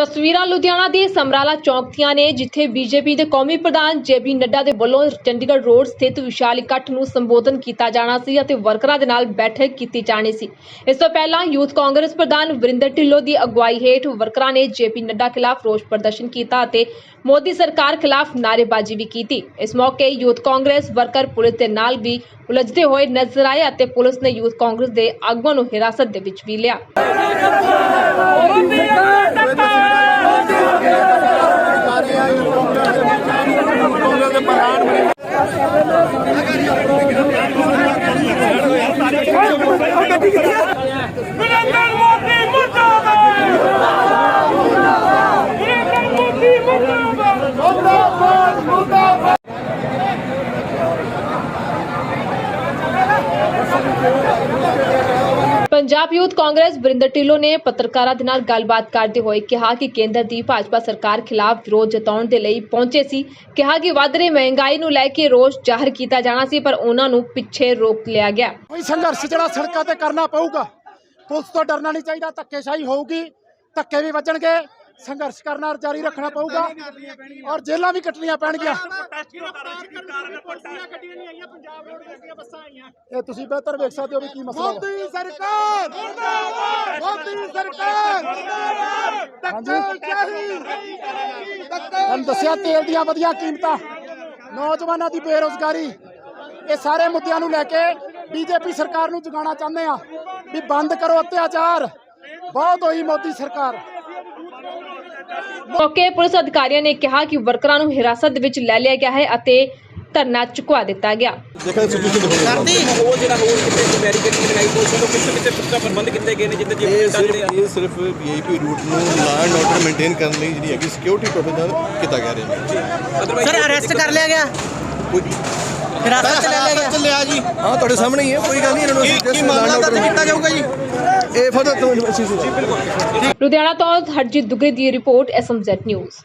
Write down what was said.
ਤਸਵੀਰਾਂ ਲੁਧਿਆਣਾ ਦੇ ਸਮਰਾਲਾ ਚੌਕ ਦੀਆਂ ਨੇ, ਜਿੱਥੇ ਬੀਜੇਪੀ ਦੇ ਕੌਮੀ ਪ੍ਰਧਾਨ ਜੇਪੀ ਨੱਡਾ ਦੇ ਵੱਲੋਂ ਚੰਡੀਗੜ੍ਹ ਰੋਡ ਸਥਿਤ ਵਿਸ਼ਾਲ ਇਕੱਠ ਨੂੰ ਸੰਬੋਧਨ ਕੀਤਾ ਜਾਣਾ ਸੀ ਅਤੇ ਵਰਕਰਾਂ ਦੇ ਨਾਲ ਬੈਠਕ ਕੀਤੀ ਜਾਣੀ ਸੀ। ਇਸ ਤੋਂ ਪਹਿਲਾਂ ਯੂਥ ਕਾਂਗਰਸ ਪ੍ਰਧਾਨ ਵਰਿੰਦਰ ਢਿੱਲੋਂ ਦੀ ਅਗਵਾਈ ਹੇਠ ਵਰਕਰਾਂ ਨੇ ਜੇਪੀ ਨੱਡਾ ਖਿਲਾਫ ਰੋਸ ਪ੍ਰਦਰਸ਼ਨ ਕੀਤਾ ਅਤੇ ਮੋਦੀ ਸਰਕਾਰ ਖਿਲਾਫ ਨਾਅਰੇਬਾਜ਼ੀ ਵੀ ਕੀਤੀ। ਇਸ ਮੌਕੇ ਯੂਥ ਕਾਂਗਰਸ ਵਰਕਰ ਪੁਲਿਸ ਦੇ ਨਾਲ ਵੀ ਉਲਝਦੇ ਹੋਏ ਨਜ਼ਰ ਆਏ ਅਤੇ ਪੁਲਿਸ ਨੇ ਯੂਥ ਕਾਂਗਰਸ ਦੇ ਆਗੂਆਂ ਨੂੰ ਹਿਰਾਸਤ ਦੇ ਵਿੱਚ ਵੀ ਲਿਆ। ਨਰਿੰਦਰ ਮੋਦੀ ਮੁਰਦਾਬਾਦ। ਨਰਿੰਦਰ ਮੋਦੀ ਮੁਰਦਾਬਾਦ। ਮੁਰਦਾਬਾਦ ਮੁਰਦਾਬਾਦ। ਪੰਜਾਬ ਯੂਥ ਕਾਂਗਰਸ ਵਰਿੰਦਰ ਢਿੱਲੋਂ ਨੇ ਪੱਤਰਕਾਰਾਂ ਦੇ ਨਾਲ ਗੱਲਬਾਤ ਕਰਦੇ ਹੋਏ ਕਿਹਾ ਕਿ ਕੇਂਦਰ ਦੀ ਭਾਜਪਾ ਸਰਕਾਰ ਖਿਲਾਫ ਵਿਰੋਧ ਜਤਾਉਣ ਦੇ ਲਈ ਪਹੁੰਚੇ ਸੀ। ਕਿਹਾ ਕਿ ਵੱਧ ਰਹੀ ਮਹਿੰਗਾਈ ਨੂੰ ਲੈ ਕੇ ਰੋਸ ਜ਼ਾਹਰ ਕੀਤਾ ਜਾਣਾ ਸੀ, ਪਰ ਉਹਨਾਂ ਨੂੰ ਪਿੱਛੇ ਰੋਕ ਲਿਆ ਗਿਆ। ਕੋਈ ਸੰਘਰਸ਼ ਜਿਹੜਾ ਸੜਕਾਂ ਤੇ ਕਰਨਾ ਪਊਗਾ, ਪੁਲਿਸ ਤੋਂ ਡਰਨਾ ਨਹੀਂ ਚਾਹੀਦਾ, ਧੱਕੇਸ਼ਾਹੀ ਹੋਊਗੀ, ਧੱਕੇ ਵੀ ਵੱਜਣਗੇ। ਸੰਘਰਸ਼ ਕਰਨਾ ਜਾਰੀ ਰੱਖਣਾ ਪਊਗਾ ਔਰ ਜੇਲਾਂ ਵੀ ਕੱਟਣੀਆਂ ਪੈਣਗੀਆਂ। ਇਹ ਤੁਸੀਂ ਬਿਹਤਰ ਵੇਖ ਸਕਦੇ ਹੋ ਵੀ ਕੀ ਮਸਲਾ ਹੈ। ਮੋਦੀ ਸਰਕਾਰ! ਮੋਦੀ ਸਰਕਾਰ! ਤੁਹਾਨੂੰ ਦੱਸਿਆ ਤੇਲ ਦੀਆਂ ਵਧੀਆਂ ਕੀਮਤਾਂ ਨੌਜਵਾਨਾਂ ਦੀ ਬੇਰੋਜ਼ਗਾਰੀ ਇਹ ਸਾਰੇ ਮੁੱਦਿਆਂ ਨੂੰ ਲੈ ਕੇ ਬੀਜੇਪੀ ਸਰਕਾਰ ਨੂੰ ਜਗਾਉਣਾ ਚਾਹੁੰਦੇ ਆ ਵੀ ਬੰਦ ਕਰੋ ਅਤਿਆਚਾਰ। ਬਹੁਤ ਹੋਈ ਮੋਦੀ ਸਰਕਾਰ। ਮੌਕੇ ਪੁਲਿਸ ਅਧਿਕਾਰੀਆਂ ਨੇ ਕਿਹਾ ਕਿ ਵਰਕਰਾਂ ਨੂੰ ਹਿਰਾਸਤ ਵਿੱਚ ਲੈ ਲਿਆ ਗਿਆ ਹੈ ਅਤੇ ਧਰਨਾ ਚੁਕਵਾ ਦਿੱਤਾ ਗਿਆ। ਉਹ ਜਿਹੜਾ ਰੋਡ ਕਿਤੇ ਬੈਰੀਕੇਡਿੰਗ ਲਗਾਈ ਦੋਸ਼ੀ ਤੋਂ ਕਿੱਥੇ ਕਿੱਥੇ ਪੁਖਤਾ ਪ੍ਰਬੰਧ ਕੀਤੇ ਗਏ ਨੇ ਜਿੱਦਾਂ ਇਹ ਜਿਵੇਂ ਸਿਰਫ ਇਹ ਸਿਰਫ ਵੀਆਈਪੀ ਰੂਟ ਨੂੰ ਲਾ ਐਂਡ ਆਰਡਰ ਮੇਨਟੇਨ ਕਰਨ ਲਈ ਜਿਹੜੀ ਹੈਗੀ ਸਿਕਿਉਰਿਟੀ ਪ੍ਰੋਟੋਕਾਲ ਕੀਤਾ ਗਿਆ ਰਿਹਾ। ਸਰ ਅਰੈਸਟ ਕਰ ਲਿਆ ਗਿਆ? ਕੋਈ ਹਿਰਾਸਤ ਚ ਲੈ ਲਿਆ ਗਿਆ? ਚੱਲਿਆ ਜੀ। ਹਾਂ ਤੁਹਾਡੇ ਸਾਹਮਣੇ ਹੀ ਹੈ ਕੋਈ ਗੱਲ ਨਹੀਂ ਇਹਨਾਂ ਨੂੰ ਕੀ ਮਾਮਲਾ ਦਰਜ ਕੀਤਾ ਜਾਊਗਾ ਜੀ ਇਹ ਫਰਦਰ ਤੋਂ ਅਸੀਂ ਲੁਧਿਆਣਾ ਤੋਂ ਹਰਜੀਤ ਦੁਗਰੀ ਦੀ report S M Z news